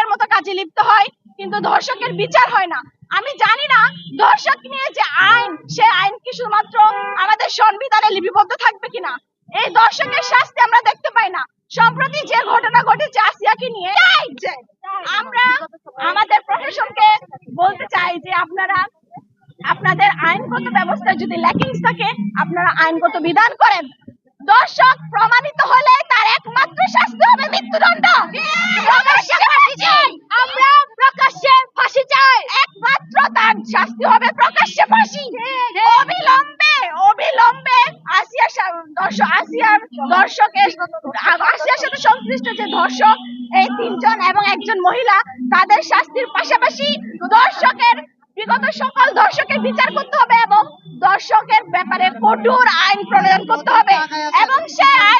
ধর্ষকের মতো কাজে লিপ্ত হয়, কিন্তু ধর্ষকের বিচার হয় না। আমি জানি না ধর্ষক নিয়ে যে আইন, সে আইন কি শুধুমাত্র আমাদের সংবিধানে লিপিবদ্ধ থাকবে কিনা? এই দর্শকের শাস্তি আমরা দেখতে পাই না। সম্প্রতি যে ঘটনা ঘটেছে আসিয়াকে নিয়ে আমরা আমাদের প্রশাসনকে বলতে চাই যে আপনারা, আপনাদের আইনগত ব্যবস্থায় যদি ল্যাকিংস থাকে, আপনারা আইনগত বিধান করেন। দর্শক প্রমাণিত হলে তার একমাত্র শাস্তি হবে মৃত্যুদণ্ড প্রকাশ্যে ফাঁসি চাই আমরা প্রকাশ্যে ফাঁসি চাই একমাত্র তার শাস্তি হবে প্রকাশ্যে ফাঁসি অবিলম্বে অবিলম্বে আসিয়া দর্শক আসিয়ার দর্শকের আসিয়ার সাথে সংশ্লিষ্ট যে ধর্ষক এই তিনজন এবং একজন মহিলা, তাদের শাস্তির পাশাপাশি দর্শকের, বিগত সকল দর্শকের বিচার করতে হবে এবং দর্শকের ব্যাপারে কঠোর আইন প্রণয়ন করতে হবে। এবং সেই আইনের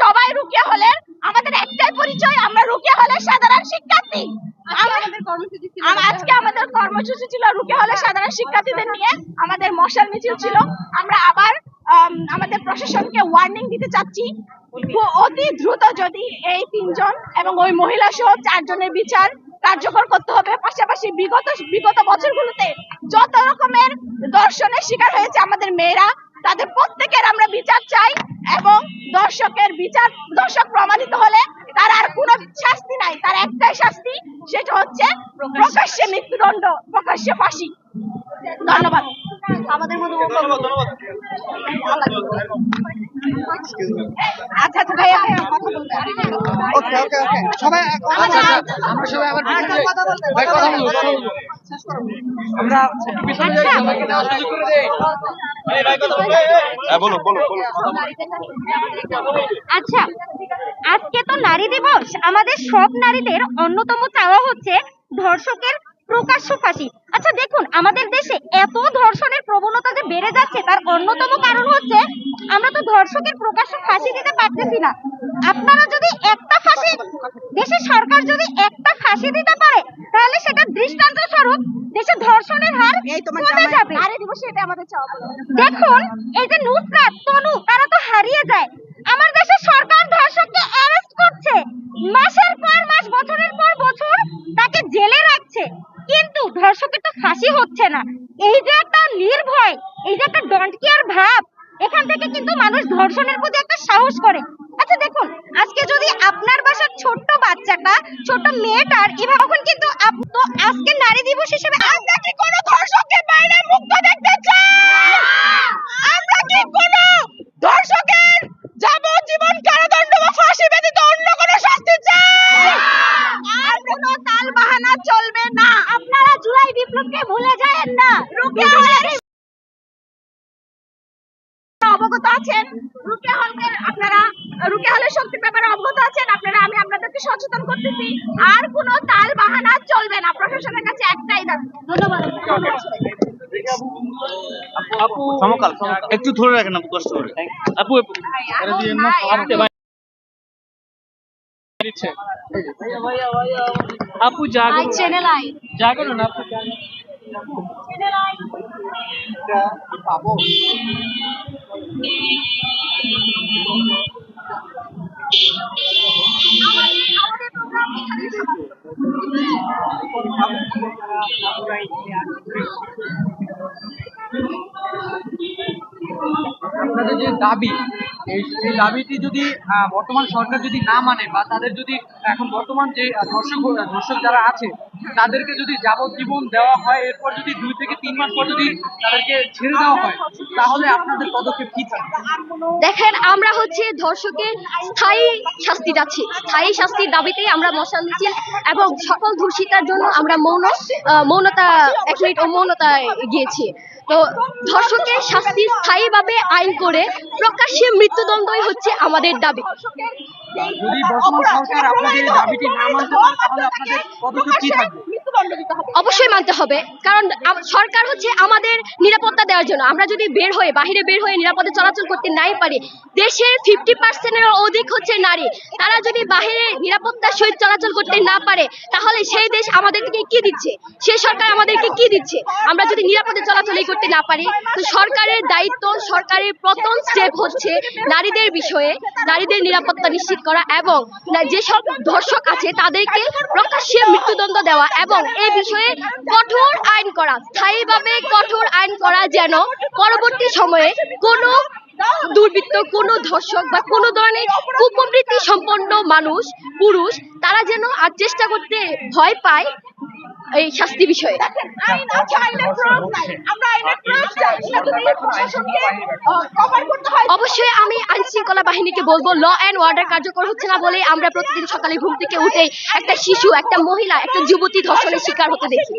সবাই রুকিয়া হলের আমাদের একটাই পরিচয় আমরা রুকিয়া হলের সাধারণ শিক্ষার্থী। আজকে আমাদের কর্মসূচি ছিল রুকিয়া হলের সাধারণ শিক্ষার্থীদের নিয়ে। আমাদের মশাল মিছিল ছিল। আমরা আবার আমাদের প্রশাসনকে ওয়ার্নিং দিতে চাচ্ছি। অতি দ্রুত যদি এই তিনজন এবং ওই মহিলা সহ চারজনের বিচার কার্যকর করতে হবে। পাশাপাশি বিগত বিগত বছরগুলোতে যত রকমের দর্শনের শিকার হয়েছে আমাদের মেয়েরা তাদের প্রত্যেকের আমরা বিচার চাই এবং দর্শকের বিচার দর্শক প্রমাণিত হলে তার আর কোনো শাস্তি নাই। তার একটাই শাস্তি সেটা হচ্ছে প্রকাশ্যে মৃত্যুদণ্ড প্রকাশ্যে ফাঁসি। ধন্যবাদ। আমাদের মধ্যে আচ্ছা ভাইয়া ভাইয়া, কথা বলতে হবে। ওকে ওকে ওকে। সবাই আমরা সবাই আবার ভাই কথা বলব কথা বলব আমরা পিছনে যাই সবাইকে দেওয়ার সুযোগ করে দেই। বলো বলো বলো আজকে তো নারী দিবস। আমাদের সব নারীদের অন্যতম চাওয়া হচ্ছে ধর্ষকের প্রকাশ্য ফাঁসি। আচ্ছা দেখুন আমাদের দেশে এত ধর্ষণের প্রবণতা যে বেড়ে যাচ্ছে তার অন্যতম কারণ হচ্ছে তো ধর্ষকের প্রকাশ্য ফাঁসি দিতে পারতেছি না আপনারা যদি একটা ফাঁসি দেশের সরকার যদি একটা ফাঁসি দিতে পারে তাহলে সেটা দৃষ্টান্ত স্বরূপ দেশে ধর্ষণের হার কমে যাবে। এটা আমাদের চাওয়া। দেখুন এই যে নুসরাত তনু তারা তো হারিয়ে যায়। আমার দেশের সরকার ধর্ষককে অ্যারেস্ট করছে। মাসের পর মাস বছরের পর বছর তাকে জেলে রাখছে। কিন্তু ধর্ষকের তো ফাঁসি হচ্ছে না। এই যে একটা নির্ভয় এই যে একটা ডন্ট কেয়ার ভাব এখান থেকে কিন্তু মানুষ ধর্ষণের প্রতি একটা সাহস করে। আচ্ছা দেখুন, আজকে যদি আপনার বাসার ছোট্ট বাচ্চাটা ছোট মেয়েটার, এভাবে তখন কিন্তু তো আজকে নারী দিবস হিসেবে আমরা কি কোনো ধর্ষকের বাইরে মুক্ত দেখতে চাই? আমরা কি কোনো ধর্ষকের যাবজ্জীবন কারাদণ্ড বা ফাঁসি ব্যতীত অন্য কোনো শাস্তি চাই আর কোনো তাল বাহানা চলবে না আপনারা জুলাই বিপ্লবকে ভুলে যায়েন না রুকিয়া হলের অবগত আছেন রুকিয়া হলকে আপনারা রুকিয়া হলের শক্তির ব্যাপারে অবগত আছেন আপনারা আমি আপনাদেরকে সচেতন করতেছি আর কোনো তাল বাহানা চলবে না। প্রশাসনের কাছে একটাই দাবি। ধন্যবাদ। আপু সমকাল একটু ধরে রাখেন আপু কষ্ট করে। আপু। আপু। জাগো। Channel I. জাগো না আপু। পাবো আপনাদের যে দাবি এই দাবিটি যদি বর্তমান সরকার যদি না মানে বা তাদের যদি এখন বর্তমান যে ধর্ষক ধর্ষক যারা আছে, তাদেরকে যদি যাবজ্জীবন দেওয়া হয়, এরপর যদি দুই থেকে তিন মাস পর যদি তাদেরকে ছেড়ে দেওয়া হয়, তাহলে আপনাদের পদক্ষেপ কি থাকবে? দেখেন, আমরা হচ্ছে ধর্ষকের স্থায়ী শাস্তি যাচ্ছি স্থায়ী শাস্তির দাবিতেই আমরা মশাল মিছিল এবং সকল ধর্ষিতার জন্য আমরা মৌন মৌনতা, এক মিনিট ও মৌনতায় গিয়েছি। ধর্ষকের শাস্তি স্থায়ীভাবে আইন করে প্রকাশ্যে মৃত্যুদণ্ডই হচ্ছে আমাদের দাবি। যদি বর্তমান সরকার আপনাদের দাবিটি না মানতে পারে, তাহলে আপনাদের পদক্ষেপ কি থাকবে? অবশ্যই মানতে হবে। কারণ সরকার হচ্ছে আমাদের নিরাপত্তা দেওয়ার জন্য। আমরা যদি বের হয়ে, বাহিরে বের হয়ে নিরাপদে চলাচল করতে নাই পারি, দেশের ফিফটি পার্সেন্টের অধিক হচ্ছে নারী। তারা যদি বাহিরে নিরাপত্তার সহিত চলাচল করতে না পারে, তাহলে সেই দেশ আমাদেরকে কি দিচ্ছে? সেই সরকার আমাদেরকে কি দিচ্ছে? আমরা যদি নিরাপদে চলাচলই করতে না পারি, তো সরকারের দায়িত্ব, সরকারের প্রথম স্টেপ হচ্ছে নারীদের বিষয়ে, নারীদের নিরাপত্তা নিশ্চিত করা এবং যেসব ধর্ষক আছে, তাদেরকে প্রকাশ্যে মৃত্যুদণ্ড দেওয়া এবং এই বিষয়ে কঠোর আইন করা, স্থায়ীভাবে কঠোর আইন করা যেন পরবর্তী সময়ে কোনো দুর্বৃত্ত, কোনো ধর্ষক বা কোনো ধরনের কুপ্রবৃত্তি সম্পন্ন মানুষ, পুরুষ, তারা যেন আর চেষ্টা করতে ভয় পায় এই শাস্তি বিষয়ে। আইন আছে আইনের প্রয়োগ নাই। আমরা আইনের প্রয়োগ চাই প্রশাসনকে কভার করতে হয়। অবশ্যই আমি আইন শৃঙ্খলা বাহিনীকে বলব ল অ্যান্ড অর্ডার কার্যকর হচ্ছে না বলে আমরা প্রতিদিন সকালে ঘুম থেকে উঠে একটা শিশু একটা মহিলা একটা যুবতী ধর্ষণের শিকার হতে দেখি।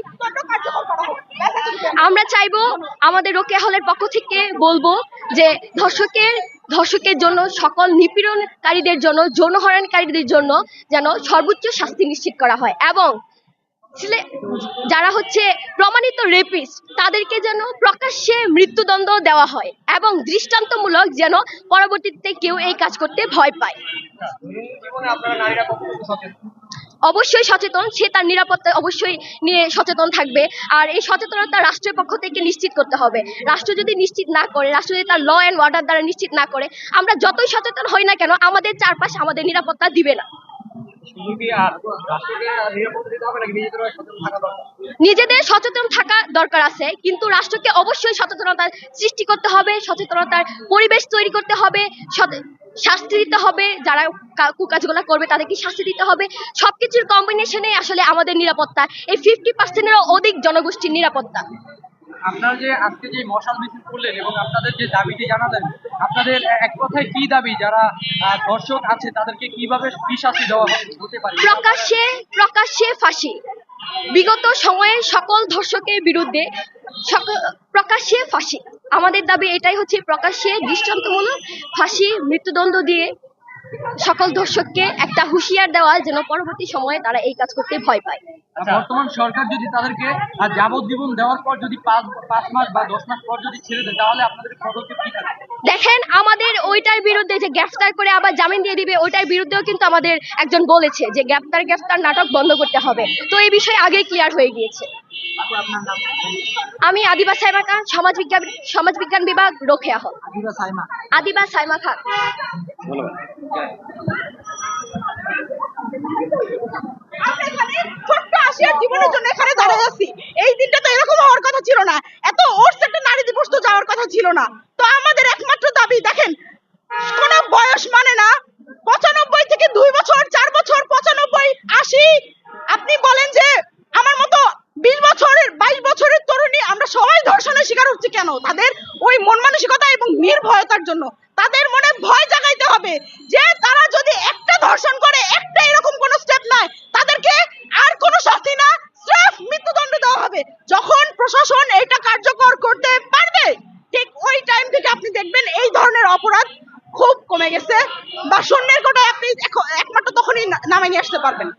আমরা চাইব আমাদের রোকেয়া হলের পক্ষ থেকে বলব যে ধর্ষকের ধর্ষকের জন্য সকল নিপীড়নকারীদের জন্য যৌন হরণকারীদের জন্য যেন সর্বোচ্চ শাস্তি নিশ্চিত করা হয়। এবং যারা হচ্ছে প্রমাণিত রেপিস্ট তাদেরকে যেন প্রকাশ্যে মৃত্যুদণ্ড দেওয়া হয় এবং দৃষ্টান্তমূলক যেন পরবর্তীতে কেউ এই কাজ করতে ভয় পায়। অবশ্যই সচেতন, সে তার নিরাপত্তা অবশ্যই নিয়ে সচেতন থাকবে। আর এই সচেতনতা রাষ্ট্রের পক্ষ থেকে নিশ্চিত করতে হবে। রাষ্ট্র যদি নিশ্চিত না করে, রাষ্ট্র যদি তার ল অ্যান্ড অর্ডার দ্বারা নিশ্চিত না করে, আমরা যতই সচেতন হই না কেন, আমাদের চারপাশ আমাদের নিরাপত্তা দিবে না। নিজেদের সচেতন থাকা দরকার? আছে, কিন্তু রাষ্ট্রকে অবশ্যই সচেতনতা সৃষ্টি করতে হবে, সচেতনতার পরিবেশ তৈরি করতে হবে শাস্তি দিতে হবে, যারা কুকাজগুলো করবে তাদেরকে শাস্তি দিতে হবে। সবকিছুর কম্বিনেশনে আসলে আমাদের নিরাপত্তা। এই ফিফটি পার্সেন্টেরও অধিক জনগোষ্ঠীর নিরাপত্তা। আপনারা যে আজকে যে মশাল মিছিল করলেন এবং আপনাদের যে দাবিটি জানালেন, আপনাদের এক কথায় কি দাবি? যারা দর্শক আছে, তাদেরকে কীভাবে শাস্তি দেওয়া হতে পারে? প্রকাশ্যে প্রকাশ্যে ফাঁসি। বিগত সময়ে সকল ধর্ষকের বিরুদ্ধে প্রকাশ্যে ফাঁসি। আমাদের দাবি এটাই হচ্ছে প্রকাশ্যে দৃষ্টান্তমূলক ফাঁসি, মৃত্যুদণ্ড দিয়ে সকল দর্শককে একটা হুঁশিয়ার দেওয়া যেন পরবর্তী সময়ে তারা এই কাজ করতে ভয় পায়। বর্তমান সরকার যদি তাদেরকে যাবজ্জীবন দেওয়ার পর যদি পাঁচ পাঁচ মাস বা দশ মাস পর যদি ছেড়ে দেয় তাহলে আপনাদের পদক্ষেপ কি থাকবে? দেখেন আমাদের ওইটার বিরুদ্ধে যে গ্রেফতার করে আবার জামিন দিয়ে দিবে ওইটার বিরুদ্ধেও কিন্তু আমাদের একজন বলেছে যে গ্রেফতার গ্রেফতার নাটক বন্ধ করতে হবে। তো এই বিষয়ে আগেই ক্লিয়ার হয়ে গিয়েছে। আমি আদিবা সাইমা খান সমাজ বিজ্ঞান সমাজ বিজ্ঞান বিভাগ রোকেয়া হল আদিবা সাইমা। আদিবা সাইমা খান। মানে আশি, আপনি বলেন যে আমার মতো বিশ বাইশ বছরের তরুণী আমরা সবাই ধর্ষণের শিকার হচ্ছে কেন? তাদের ওই মন মানসিকতা এবং জন্য। তাদের মনে ভয় জাগাইতে হবে যে ধর্ষণ করে একটা এরকম কোন স্টেপ নেয় তাদেরকে আর কোনো শাস্তি না, স্রেফ মৃত্যুদণ্ড দেওয়া হবে। যখন প্রশাসন এটা কার্যকর করতে পারবে, ঠিক ওই টাইম থেকে আপনি দেখবেন এই ধরনের অপরাধ খুব কমে গেছে। বা শূন্যের কোটায় আপনি একমাত্র তখনই নামে নিয়ে আসতে পারবেন।